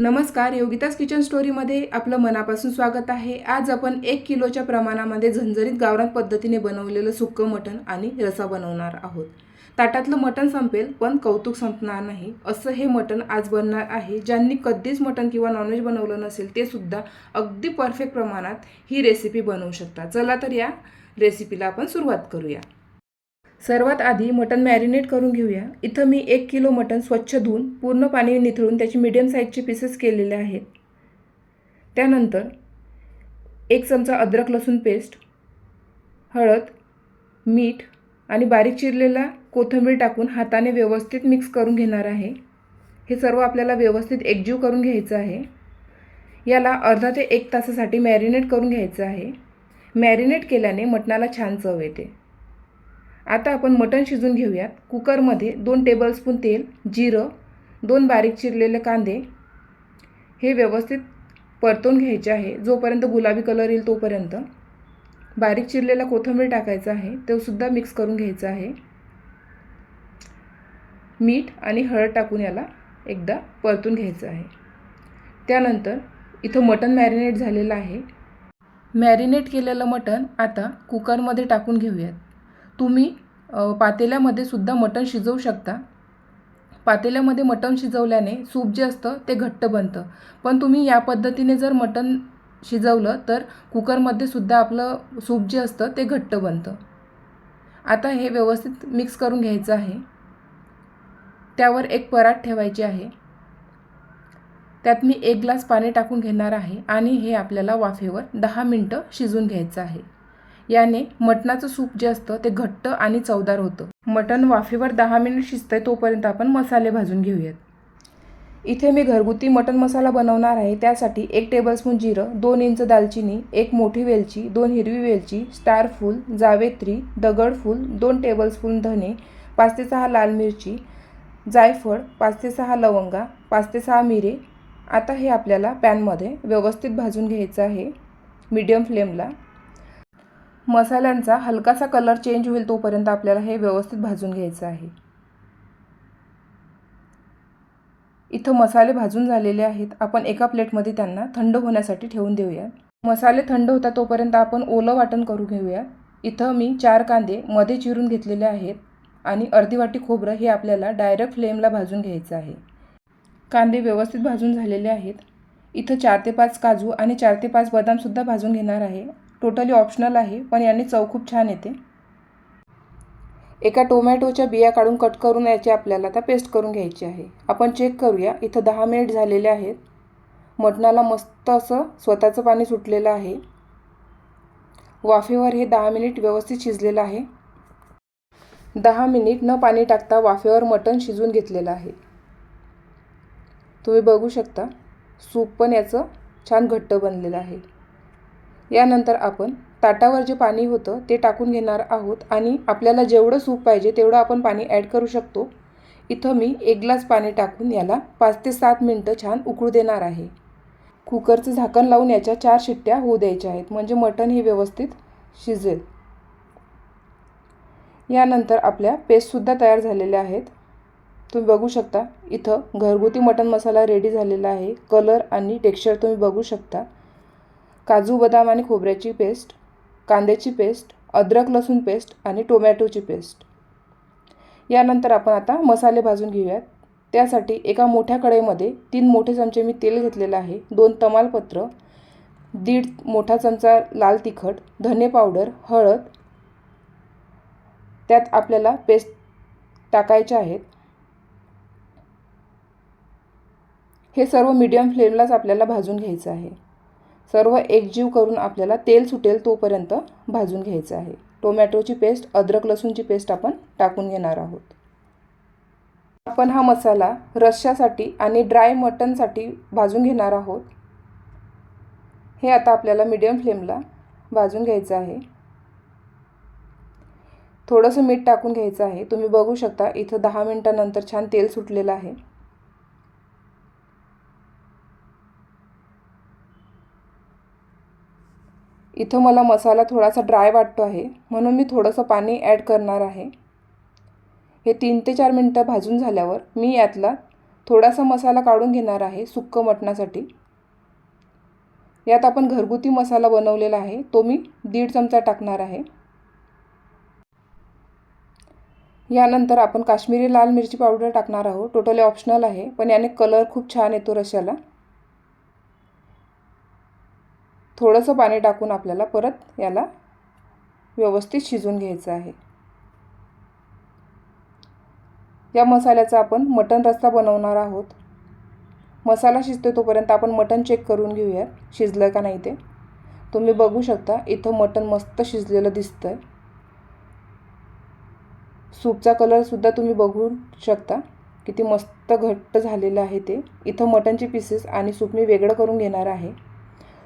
नमस्कार योगितास किचन स्टोरीमध्ये आपलं मनापासून स्वागत आहे. आज आपण एक किलोच्या प्रमाणामध्ये झणझणीत गावरान पद्धतीने बनवलेलं सुक्कं मटण आणि रसा बनवणार आहोत. ताटातलं मटण संपेल पण कौतुक संपणार नाही. असं हे मटण आज बनणार आहे. ज्यांनी कधीच मटण किंवा नॉनव्हेज बनवलं नसेल ते सुद्धा अगदी परफेक्ट प्रमाणात ही रेसिपी बनवू शकता. चला तर या रेसिपीला आपण सुरुवात करूया. सर्वात आधी मटण मॅरिनेट करून घेऊया. इथं मी एक किलो मटण स्वच्छ धुवून पूर्ण पाणी निथळून त्याची मीडियम साईजचे पीसेस केलेले आहेत. त्यानंतर एक चमचा अद्रक लसूण पेस्ट हळद मीठ आणि बारीक चिरलेला कोथिंबीर टाकून हाताने व्यवस्थित मिक्स करून घेणार आहे. हे सर्व आपल्याला व्यवस्थित एकजीव करून घ्यायचं आहे. याला अर्धा ते एक तासासाठी मॅरिनेट करून घ्यायचं आहे. मॅरिनेट केल्याने मटणाला छान चव येते. आता आपण मटण शिजून घेऊयात. कुकरमध्ये दोन टेबलस्पून तेल जिरं दोन बारीक चिरलेले कांदे. हे व्यवस्थित परतून घ्यायचे आहे. जोपर्यंत गुलाबी कलर येईल तोपर्यंत. बारीक चिरलेला कोथिंबीर टाकायचा आहे. तो सुद्धा मिक्स करून घ्यायचा आहे. मीठ आणि हळद टाकून याला एकदा परतून घ्यायचं आहे. त्यानंतर इथं मटण मॅरिनेट झालेलं आहे. मॅरिनेट केलेलं मटण आता कुकरमध्ये टाकून घेऊयात. तुम्ही पातेल्यामध्ये सुद्धा मटण शिजवू शकता. पातेल्यामध्ये मटण शिजवल्याने सूप जे असतं ते घट्ट बनतं. पण तुम्ही या पद्धतीने जर मटण शिजवलं तर कुकरमध्ये सुद्धा आपलं सूप जे असतं ते घट्ट बनतं. आता हे व्यवस्थित मिक्स करून घ्यायचं आहे. त्यावर एक परात ठेवायची आहे. त्यात मी एक ग्लास पाणी टाकून घेणार आहे आणि हे आपल्याला वाफेवर दहा मिनटं शिजून घ्यायचं आहे. याने मटणाचं सूप जे असतं ते घट्ट आणि चवदार होतं. मटण वाफेवर दहा मिनिट शिजतंय तोपर्यंत आपण मसाले भाजून घेऊयात. इथे मी घरगुती मटण मसाला बनवणार आहे. त्यासाठी एक टेबलस्पून जिरं दोन इंच दालचिनी एक मोठी वेलची दोन हिरवी वेलची स्टार फूल जावेत्री दगडफूल दोन टेबलस्पून धने पाच ते सहा लाल मिरची जायफळ पाच ते सहा लवंगा पाच ते सहा मिरे. आता हे आपल्याला पॅनमध्ये व्यवस्थित भाजून घ्यायचं आहे. मीडियम फ्लेमला. मसाल्यांचा हलकासा कलर चेंज होईल तोपर्यंत आपल्याला हे व्यवस्थित भाजून घ्यायचं आहे. इथं मसाले भाजून झालेले आहेत. आपण एका प्लेटमध्ये त्यांना थंड होण्यासाठी ठेवून देऊया. मसाले थंड होता तोपर्यंत आपण ओलं वाटण करून घेऊया. इथं मी चार कांदे मध्ये चिरून घेतलेले आहेत आणि अर्धी वाटी खोबरं हे आपल्याला डायरेक्ट फ्लेमला भाजून घ्यायचं आहे. कांदे व्यवस्थित भाजून झालेले आहेत. इथं चार ते पाच काजू आणि चार ते पाच बदामसुद्धा भाजून घेणार आहे. टोटली ऑप्शनल आहे पण याने चव खूप छान येते. एका टोमॅटोच्या बिया काढून कट करून याची आपल्याला आता पेस्ट करून घ्यायची आहे. आपण चेक करूया इथं दहा मिनिट झालेले आहेत. मटणाला मस्त असं स्वतःचं पाणी सुटलेलं आहे. वाफेवर हे दहा मिनिट व्यवस्थित शिजलेलं आहे. दहा मिनिट न पाणी टाकता वाफेवर मटण शिजून घेतलेलं आहे. तुम्ही बघू शकता सूप पण याचं छान घट्ट बनलेलं आहे. यानंतर आपण ताटावर जे पाणी होतं ते टाकून घेणार आहोत आणि आपल्याला जेवढं सूप पाहिजे तेवढं आपण पाणी ॲड करू शकतो. इथं मी एक ग्लास पाणी टाकून याला पाच ते सात मिनटं छान उकळू देणार आहे. कुकरचं झाकण लावून याच्या चार शिट्ट्या होऊ द्यायच्या आहेत. म्हणजे मटण हे व्यवस्थित शिजेल. यानंतर आपल्या पेस्टसुद्धा तयार झालेल्या आहेत. तुम्ही बघू शकता इथं घरगुती मटण मसाला रेडी झालेला आहे. कलर आणि टेक्स्चर तुम्ही बघू शकता. काजू बदाम आणि खोबऱ्याची पेस्ट कांद्याची पेस्ट अद्रक लसूण पेस्ट आणि टोमॅटोची पेस्ट. यानंतर आपण आता मसाले भाजून घेऊयात. त्यासाठी एका मोठ्या कढईमध्ये तीन मोठे चमचे मी तेल घेतलेलं आहे दोन तमालपत्र दीड मोठा चमचा लाल तिखट धने पावडर हळद त्यात आपल्याला पेस्ट टाकायचे आहेत. हे सर्व मीडियम फ्लेमलाच आपल्याला भाजून घ्यायचं आहे. सर्व एकजीव करून आपल्याला तेल सुटेल तोपर्यंत भाजून घ्यायचं आहे. टोमॅटोची पेस्ट अद्रक लसूणची पेस्ट आपण टाकून घेणार आहोत. आपण हा मसाला रश्श्यासाठी आणि ड्राय मटनसाठी भाजून घेणार आहोत. हे आता आपल्याला मीडियम फ्लेमला भाजून घ्यायचं आहे. थोडंसं मीठ टाकून घ्यायचं आहे. तुम्ही बघू शकता इथं दहा मिनटानंतर छान तेल सुटलेलं आहे. इथं मला मसाला थोडासा ड्राय वाटतो आहे म्हणून मी थोडंसं पाणी ॲड करणार आहे. हे तीन ते चार मिनटं भाजून झाल्यावर मी यातला थोडासा मसाला काढून घेणार आहे सुक्कं मटणासाठी. यात आपण घरगुती मसाला बनवलेला आहे तो मी दीड चमचा टाकणार आहे. यानंतर आपण काश्मीरी लाल मिरची पावडर टाकणार आहोत टोटली ऑप्शनल आहे पण याने कलर खूप छान येतो रश्याला. थोडंसं पाणी टाकून आपल्याला परत याला व्यवस्थित शिजून घ्यायचं आहे. या मसाल्याचा आपण मटण रस्ता बनवणार आहोत. मसाला शिजतो तोपर्यंत आपण मटण चेक करून घेऊयात शिजलं का नाही ते. तुम्ही बघू शकता इथं मटण मस्त शिजलेलं दिसतं आहे सूपचा कलरसुद्धा तुम्ही बघू शकता किती मस्त घट्ट झालेलं आहे ते. इथं मटणचे पीसेस आणि सूप मी वेगळं करून घेणार आहे.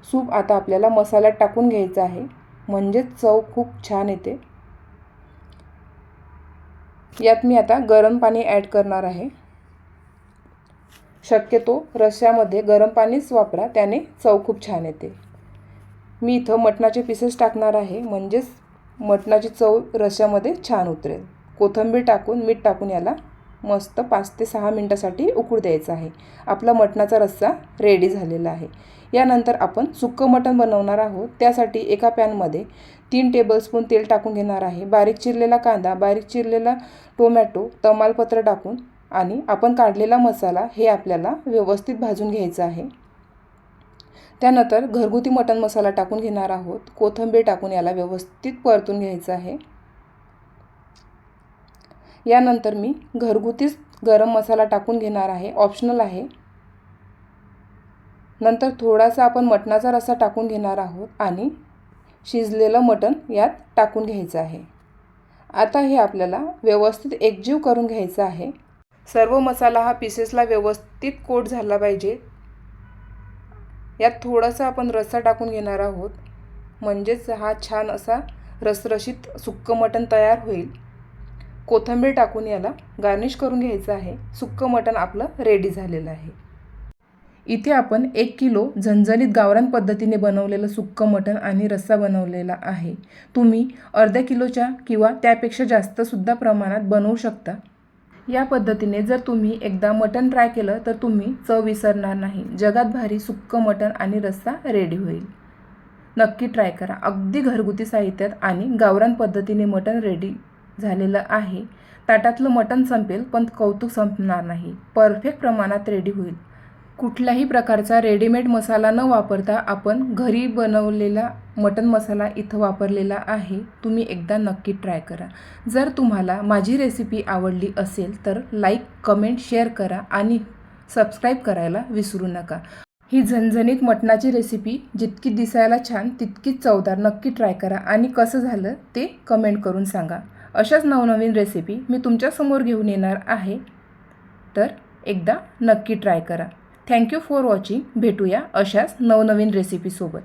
सूप आता आपल्याला मसाल्यात टाकून घ्यायचं आहे. म्हणजेच चव खूप छान येते. यात मी आता गरम पाणी ॲड करणार आहे. शक्यतो रश्श्यामध्ये गरम पाणीच वापरा त्याने चव खूप छान येते. मी इथं मटणाचे पीसेस टाकणार आहे म्हणजेच मटणाची चव रश्श्यामध्ये छान उतरेल. कोथिंबीर टाकून मीठ टाकून याला मस्त पाच ते सहा मिनटासाठी उकळू द्यायचं आहे. आपला मटणाचा रस्सा रेडी झालेला आहे. यानंतर आपण सुक्कं मटण बनवणार आहोत. त्यासाठी एका पॅनमध्ये तीन टेबलस्पून तेल टाकून घेणार आहे. बारीक चिरलेला कांदा बारीक चिरलेला टोमॅटो तमालपत्र टाकून आणि आपण काढलेला मसाला हे आपल्याला व्यवस्थित भाजून घ्यायचं आहे. त्यानंतर घरगुती मटण मसाला टाकून घेणार आहोत. कोथिंबीर टाकून याला व्यवस्थित परतून घ्यायचं आहे. यानंतर मी घरगुतीच गरम मसाला टाकून घेणार आहे. ऑप्शनल आहे. नंतर थोडासा आपण मटणाचा रस्सा टाकून घेणार आहोत आणि शिजलेलं मटण यात टाकून घ्यायचं आहे. आता हे आपल्याला व्यवस्थित एकजीव करून घ्यायचं आहे. सर्व मसाला हा पीसेसला व्यवस्थित कोट झाला पाहिजे. यात थोडासा आपण रस्सा टाकून घेणार आहोत. म्हणजेच हा छान असा रसरशीत सुक्कं मटण तयार होईल. कोथिंबीर टाकून याला गार्निश करून घ्यायचं आहे. सुक्कं मटण आपलं रेडी झालेलं आहे. इथे आपण एक किलो झणझणीत गावरान पद्धतीने बनवलेलं सुक्कं मटण आणि रस्सा बनवलेला आहे. तुम्ही अर्ध्या किलोच्या किंवा त्यापेक्षा जास्तसुद्धा प्रमाणात बनवू शकता. या पद्धतीने जर तुम्ही एकदा मटण ट्राय केलं तर तुम्ही चव विसरणार नाही. जगात भारी सुक्कं मटण आणि रस्सा रेडी होईल. नक्की ट्राय करा. अगदी घरगुती साहित्यात आणि गावरान पद्धतीने मटण रेडी झालेलं आहे. ताटातलं मटण संपेल पण कौतुक संपणार नाही. परफेक्ट प्रमाणात रेडी होईल. कुठल्याही प्रकारचा रेडीमेड मसाला न वापरता आपण घरी बनवलेला मटन मसाला इथं वापरलेला आहे. तुम्ही एकदा नक्की ट्राय करा. जर तुम्हाला माझी रेसिपी आवडली असेल तर लाईक कमेंट शेअर करा आणि सबस्क्राईब करायला विसरू नका. ही झणझणीत मटणाची रेसिपी जितकी दिसायला छान तितकीच चवदार नक्की ट्राय करा. आणि कसं झालं ते कमेंट करून सांगा. अशाच नवनवीन रेसिपी मी तुमच्यासमोर घेऊन येणार आहे. तर एकदा नक्की ट्राय करा. थँक्यू फॉर वॉचिंग भेटूया अशाच नवनवीन रेसिपीसोबत